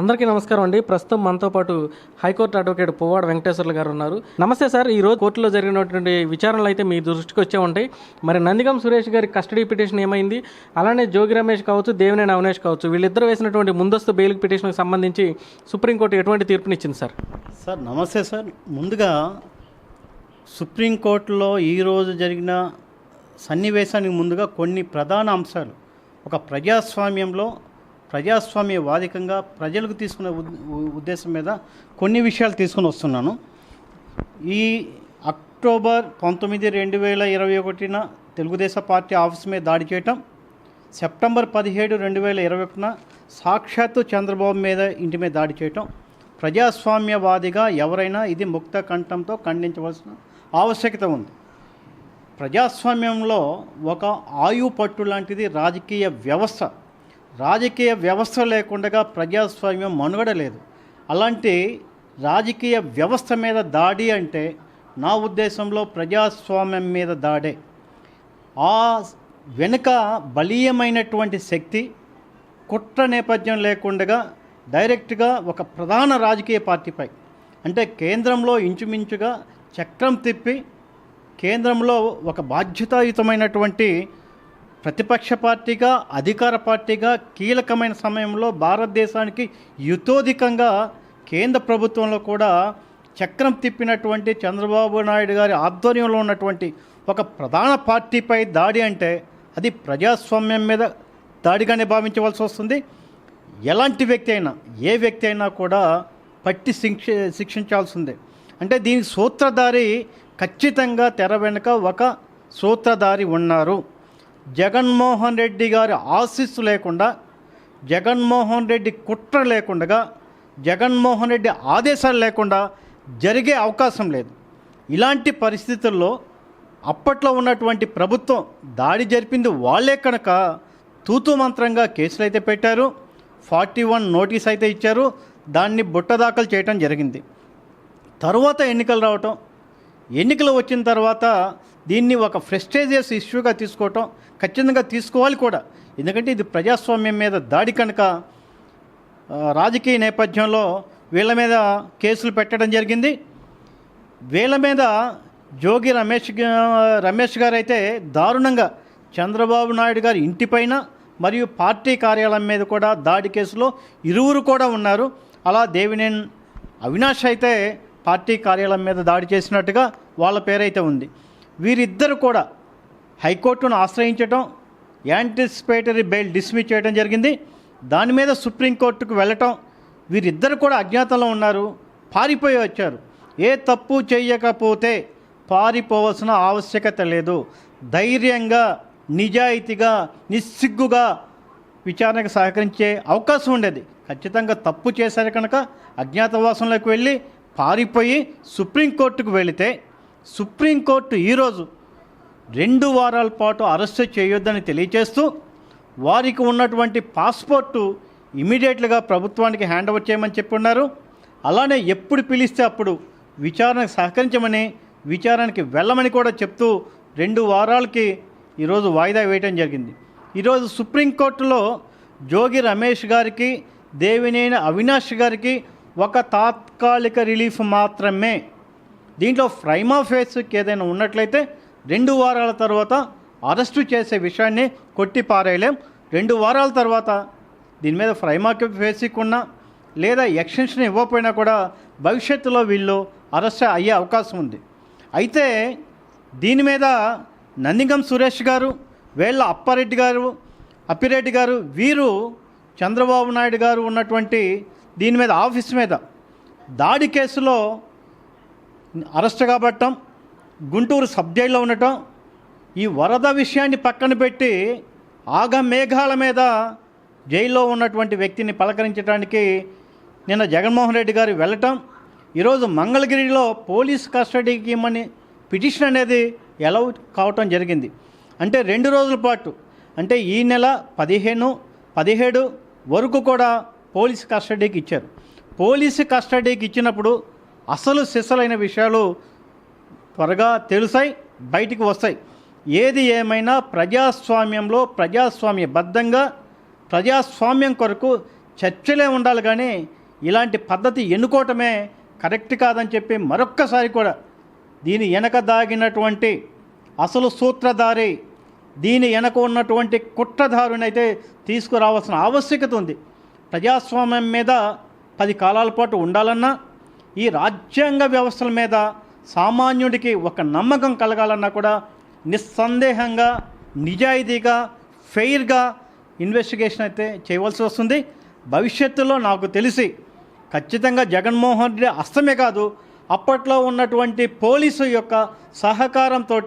అందరికీ నమస్కారం అండి. ప్రస్తుతం మనతో పాటు హైకోర్టు అడ్వకేట్ పువ్వాడ వెంకటేశ్వర్లు గారు ఉన్నారు. నమస్తే సార్ ఈ రోజు కోర్టులో జరిగినటువంటి విచారణలు అయితే మీ దృష్టికి వచ్చే ఉంటాయి. మరి నందిగం సురేష్ గారి కస్టడీ పిటిషన్ ఏమైంది? అలానే జోగి రమేష్ కావచ్చు దేవినేని అవినేష్ కావచ్చు వీళ్ళిద్దరు వేసినటువంటి ముందస్తు బెయిల్ పిటిషన్కి సంబంధించి సుప్రీంకోర్టు ఎటువంటి తీర్పునిచ్చింది సార్? సార్ నమస్తే సార్. ముందుగా సుప్రీంకోర్టులో ఈరోజు జరిగిన సన్నివేశానికి ముందుగా కొన్ని ప్రధాన అంశాలు. ఒక ప్రజాస్వామ్యంలో ప్రజాస్వామ్యవాదికంగా ప్రజలకు తీసుకునే ఉద్- ఉద్దేశం మీద కొన్ని విషయాలు తీసుకుని వస్తున్నాను. ఈ అక్టోబర్ పంతొమ్మిది రెండు వేల ఇరవై ఒకటిన తెలుగుదేశం పార్టీ ఆఫీస్ మీద దాడి చేయటం సెప్టెంబర్ పదిహేడు రెండు వేల ఇరవై ఒకటిన సాక్షాత్తు చంద్రబాబు మీద ఇంటి మీద దాడి చేయటం ప్రజాస్వామ్యవాదిగా ఎవరైనా ఇది ముక్త కంఠంతో ఖండించవలసిన ఆవశ్యకత ఉంది. ప్రజాస్వామ్యంలో ఒక ఆయు పట్టు లాంటిది రాజకీయ వ్యవస్థ. రాజకీయ వ్యవస్థ లేకుండా ప్రజాస్వామ్యం మనుగడ లేదు అలాంటి రాజకీయ వ్యవస్థ మీద దాడి అంటే నా ఉద్దేశంలో ప్రజాస్వామ్యం మీద దాడే. ఆ వెనుక బలీయమైనటువంటి శక్తి కుట్ర నేపథ్యం లేకుండా డైరెక్ట్గా ఒక ప్రధాన రాజకీయ పార్టీపై అంటే కేంద్రంలో ఇంచుమించుగా చక్రం తిప్పి కేంద్రంలో ఒక బాధ్యతాయుతమైనటువంటి ప్రతిపక్ష పార్టీగా అధికార పార్టీగా కీలకమైన సమయంలో భారతదేశానికి యుతోధికంగా కేంద్ర ప్రభుత్వంలో కూడా చక్రం తిప్పినటువంటి చంద్రబాబు నాయుడు గారి ఆధ్వర్యంలో ఉన్నటువంటి ఒక ప్రధాన పార్టీపై దాడి అంటే అది ప్రజాస్వామ్యం మీద దాడిగానే భావించవలసి వస్తుంది. ఎలాంటి వ్యక్తి అయినా ఏ వ్యక్తి అయినా కూడా పట్టి శిక్ష శిక్షించాల్సిందే అంటే దీనికి సూత్రధారి ఖచ్చితంగా తెర వెనుక ఒక సూత్రధారి ఉన్నారు. జగన్మోహన్ రెడ్డి గారి ఆశీస్సు లేకుండా జగన్మోహన్ రెడ్డి కుట్ర లేకుండా జగన్మోహన్ రెడ్డి ఆదేశాలు లేకుండా జరిగే అవకాశం లేదు. ఇలాంటి పరిస్థితుల్లో అప్పట్లో ఉన్నటువంటి ప్రభుత్వం దాడి జరిపింది వాళ్ళే కనుక తూతు మంత్రంగా కేసులు అయితే పెట్టారు ఫార్టీ వన్ నోటీస్ అయితే ఇచ్చారు దాన్ని బుట్ట దాఖలు చేయటం జరిగింది. తరువాత ఎన్నికలు రావటం ఎన్నికలు వచ్చిన తర్వాత దీన్ని ఒక ఫ్రెస్టేజియస్ ఇష్యూగా తీసుకోవటం ఖచ్చితంగా తీసుకోవాలి కూడా. ఎందుకంటే ఇది ప్రజాస్వామ్యం మీద దాడి కనుక రాజకీయ నేపథ్యంలో వీళ్ళ మీద కేసులు పెట్టడం జరిగింది. వీళ్ళ మీద జోగి రమేష్ రమేష్ గారు అయితే దారుణంగా చంద్రబాబు నాయుడు గారి ఇంటిపైన మరియు పార్టీ కార్యాలయం మీద కూడా దాడి కేసులో ఇరువురు కూడా ఉన్నారు. అలా దేవినేని అవినాష్ అయితే పార్టీ కార్యాలయం మీద దాడి చేసినట్టుగా వాళ్ళ పేరైతే ఉంది. వీరిద్దరు కూడా హైకోర్టును ఆశ్రయించటం యాంటిసిపేటరీ బెయిల్ డిస్మిస్ చేయడం జరిగింది. దాని మీద సుప్రీంకోర్టుకు వెళ్ళటం వీరిద్దరు కూడా అజ్ఞాతంలో ఉన్నారు పారిపోయి వచ్చారు. ఏ తప్పు చేయకపోతే పారిపోవలసిన ఆవశ్యకత లేదు. ధైర్యంగా నిజాయితీగా నిస్సిగ్గుగా విచారణకు సహకరించే అవకాశం ఉండేది. ఖచ్చితంగా తప్పు చేశారు కనుక అజ్ఞాతవాసంలోకి వెళ్ళి పారిపోయి సుప్రీంకోర్టుకు వెళితే సుప్రీంకోర్టు ఈరోజు రెండు వారాల పాటు అరెస్ట్ చేయొద్దని తెలియజేస్తూ వారికి ఉన్నటువంటి పాస్పోర్టు ఇమీడియట్లుగా ప్రభుత్వానికి హ్యాండ్ ఓవర్ చేయమని చెప్పి ఉన్నారు అలానే ఎప్పుడు పిలిస్తే అప్పుడు విచారణకు సహకరించమని విచారణకి వెళ్ళమని కూడా చెప్తూ రెండు వారాలకి ఈరోజు వాయిదా వేయటం జరిగింది. ఈరోజు సుప్రీంకోర్టులో జోగి రమేష్ గారికి దేవినేని అవినాష్ గారికి ఒక తాత్కాలిక రిలీఫ్ మాత్రమే దీంట్లో ప్రైమా ఫేస్కి ఏదైనా ఉన్నట్లయితే రెండు వారాల తర్వాత అరెస్టు చేసే విషయాన్ని కొట్టి పారేయలేం రెండు వారాల తర్వాత దీని మీద ప్రైమా ఫేస్కి ఉన్నా లేదా ఎక్స్టెన్షన్ ఇవ్వకపోయినా కూడా భవిష్యత్తులో వీళ్ళు అరెస్ట్ అయ్యే అవకాశం ఉంది. అయితే దీని మీద నందిగం సురేష్ గారు వేళ్ళ అప్పారెడ్డి గారు అప్పిరెడ్డి గారు వీరు చంద్రబాబు నాయుడు గారు ఉన్నటువంటి దీని మీద ఆఫీస్ మీద దాడి కేసులో అరెస్ట్ కాబట్టం గుంటూరు సబ్ జైల్లో ఉండటం ఈ వరద విషయాన్ని పక్కన పెట్టి ఆగ మేఘాల మీద జైల్లో ఉన్నటువంటి వ్యక్తిని పలకరించడానికి నిన్న జగన్మోహన్ రెడ్డి గారు వెళ్ళటం ఈరోజు మంగళగిరిలో పోలీస్ కస్టడీకి ఇమ్మని పిటిషన్ అనేది ఎలా కావటం జరిగింది. అంటే రెండు రోజుల పాటు అంటే ఈ నెల పదిహేను పదిహేడు వరకు కూడా పోలీస్ కస్టడీకి ఇచ్చారు. పోలీసు కస్టడీకి ఇచ్చినప్పుడు అసలు సిసలైన విషయాలు త్వరగా తెలుసాయి బయటికి వస్తాయి. ఏది ఏమైనా ప్రజాస్వామ్యంలో ప్రజాస్వామ్యబద్ధంగా ప్రజాస్వామ్యం కొరకు చర్చలే ఉండాలి కానీ ఇలాంటి పద్ధతి ఎన్నుకోవటమే కరెక్ట్ కాదని చెప్పి మరొక్కసారి కూడా దీని వెనక దాగినటువంటి అసలు సూత్రధారి దీని వెనక ఉన్నటువంటి కుట్రధారునైతే తీసుకురావాల్సిన ఆవశ్యకత ఉంది. ప్రజాస్వామ్యం మీద పది కాలాల పాటు ఉండాలన్నా ఈ రాజ్యాంగ వ్యవస్థల మీద సామాన్యుడికి ఒక నమ్మకం కలగాలన్నా కూడా నిస్సందేహంగా నిజాయితీగా ఫెయిర్గా ఇన్వెస్టిగేషన్ అయితే చేయవలసి వస్తుంది. భవిష్యత్తులో నాకు తెలిసి ఖచ్చితంగా జగన్మోహన్ రెడ్డి అస్తమే కాదు అప్పట్లో ఉన్నటువంటి పోలీసు యొక్క సహకారంతో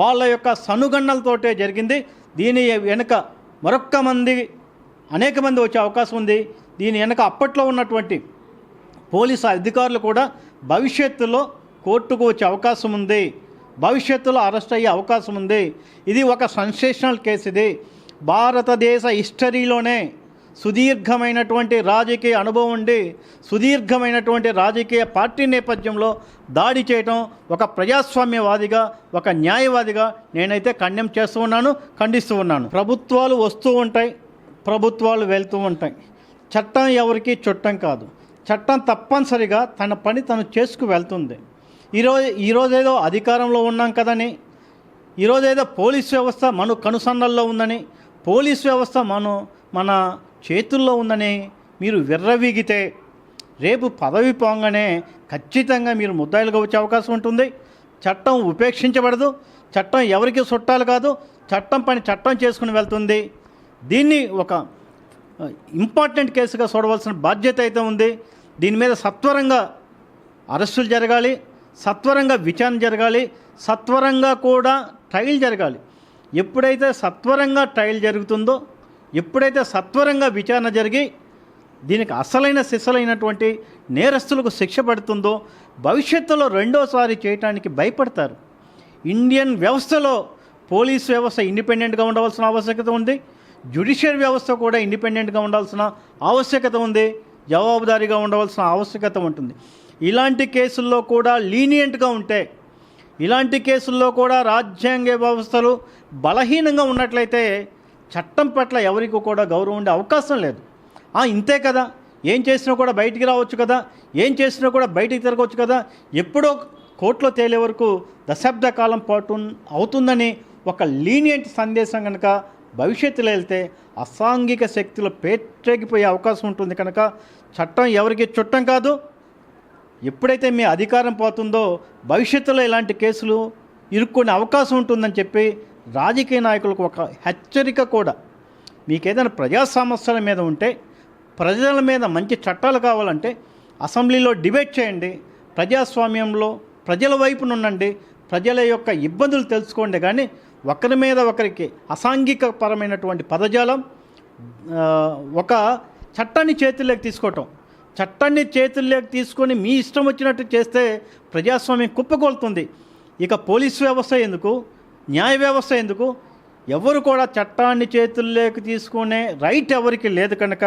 వాళ్ళ యొక్క సనుగన్నలతోటే జరిగింది. దీని వెనుక మరొక్క మంది అనేక మంది వచ్చే అవకాశం ఉంది. దీని వెనుక అప్పట్లో ఉన్నటువంటి పోలీసు అధికారులు కూడా భవిష్యత్తులో కోర్టుకు వచ్చే అవకాశం ఉంది. భవిష్యత్తులో అరెస్ట్ అయ్యే అవకాశం ఉంది. ఇది ఒక సెన్సేషనల్ కేసు ఇది. భారతదేశ హిస్టరీలోనే సుదీర్ఘమైనటువంటి రాజకీయ అనుభవం ఉండి సుదీర్ఘమైనటువంటి రాజకీయ పార్టీ నేపథ్యంలో దాడి చేయటం ఒక ప్రజాస్వామ్యవాదిగా ఒక న్యాయవాదిగా నేనైతే ఖండం చేస్తూ ఉన్నాను ఖండిస్తూ ఉన్నాను. ప్రభుత్వాలు వస్తూ ఉంటాయి ప్రభుత్వాలు వెళ్తూ ఉంటాయి. చట్టం ఎవరికి చుట్టం కాదు. చట్టం తప్పనిసరిగా తన పని తను చేసుకు వెళ్తుంది. ఈరోజు ఈరోజు ఏదో అధికారంలో ఉన్నాం కదని ఈరోజు ఏదో పోలీస్ వ్యవస్థ మన కనుసన్నల్లో ఉందని పోలీస్ వ్యవస్థ మన మన చేతుల్లో ఉందని మీరు విర్రవీగితే రేపు పదవి పోగానే ఖచ్చితంగా మీరు ముద్దాయిలుగా వచ్చే అవకాశం ఉంటుంది. చట్టం ఉపేక్షించబడదు. చట్టం ఎవరికి చుట్టాలు కాదు. చట్టం పని చట్టం చేసుకుని వెళ్తుంది. దీన్ని ఒక ఇంపార్టెంట్ కేసుగా చూడవలసిన బాధ్యత అయితే ఉంది. దీని మీద సత్వరంగా అరెస్టులు జరగాలి సత్వరంగా విచారణ జరగాలి సత్వరంగా కూడా ట్రయల్ జరగాలి. ఎప్పుడైతే సత్వరంగా ట్రయల్ జరుగుతుందో ఎప్పుడైతే సత్వరంగా విచారణ జరిగి దీనికి అసలైన సిసలైనటువంటి నేరస్తులకు శిక్ష పడుతుందో భవిష్యత్తులో రెండోసారి చేయటానికి భయపడతారు. ఇండియన్ వ్యవస్థలో పోలీస్ వ్యవస్థ ఇండిపెండెంట్గా ఉండవలసిన ఆవశ్యకత ఉంది. జ్యుడిషియల్ వ్యవస్థ కూడా ఇండిపెండెంట్గా ఉండాల్సిన ఆవశ్యకత ఉంది. జవాబుదారీగా ఉండవలసిన ఆవశ్యకత ఉంటుంది. ఇలాంటి కేసుల్లో కూడా లీనియంట్గా ఉంటే ఇలాంటి కేసుల్లో కూడా రాజ్యాంగ వ్యవస్థలు బలహీనంగా ఉన్నట్లయితే చట్టం పట్ల ఎవరికి కూడా గౌరవం ఉండే అవకాశం లేదు. ఇంతే కదా. ఏం చేసినా కూడా బయటికి రావచ్చు కదా. ఏం చేసినా కూడా బయటికి తిరగవచ్చు కదా. ఎప్పుడో కోర్టులో తేలే వరకు దశాబ్ద కాలం పాటు అవుతుందని ఒక లీనియంట్ సందేశం కనుక భవిష్యత్తులో వెళ్తే అసాంఘిక శక్తులు పేట్రేగిపోయే అవకాశం ఉంటుంది. కనుక చట్టం ఎవరికి చుట్టం కాదు. ఎప్పుడైతే మీ అధికారం పోతుందో భవిష్యత్తులో ఇలాంటి కేసులు ఇరుక్కునే అవకాశం ఉంటుందని చెప్పి రాజకీయ నాయకులకు ఒక హెచ్చరిక కూడా. మీకు ఏదైనా ప్రజా సమస్యల మీద ఉంటే ప్రజల మీద మంచి చట్టాలు కావాలంటే అసెంబ్లీలో డిబేట్ చేయండి. ప్రజాస్వామ్యంలో ప్రజల వైపునుండండి. ప్రజల యొక్క ఇబ్బందులు తెలుసుకోండి. కానీ ఒకరి మీద ఒకరికి అసాంఘికపరమైనటువంటి పదజాలం ఒక చట్టాన్ని చేతుల్లోకి తీసుకోవటం. చట్టాన్ని చేతుల్లోకి తీసుకొని మీ ఇష్టం వచ్చినట్టు చేస్తే ప్రజాస్వామ్యం కుప్పకొలుతుంది. ఇక పోలీస్ వ్యవస్థ ఎందుకు? న్యాయ వ్యవస్థ ఎందుకు? ఎవరు కూడా చట్టాన్ని చేతుల్లోకి తీసుకునే రైట్ ఎవరికి లేదు కనుక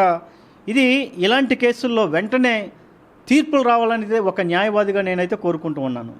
ఇది ఇలాంటి కేసుల్లో వెంటనే తీర్పులు రావాలనేది ఒక న్యాయవాదిగా నేనైతే కోరుకుంటూ ఉన్నాను.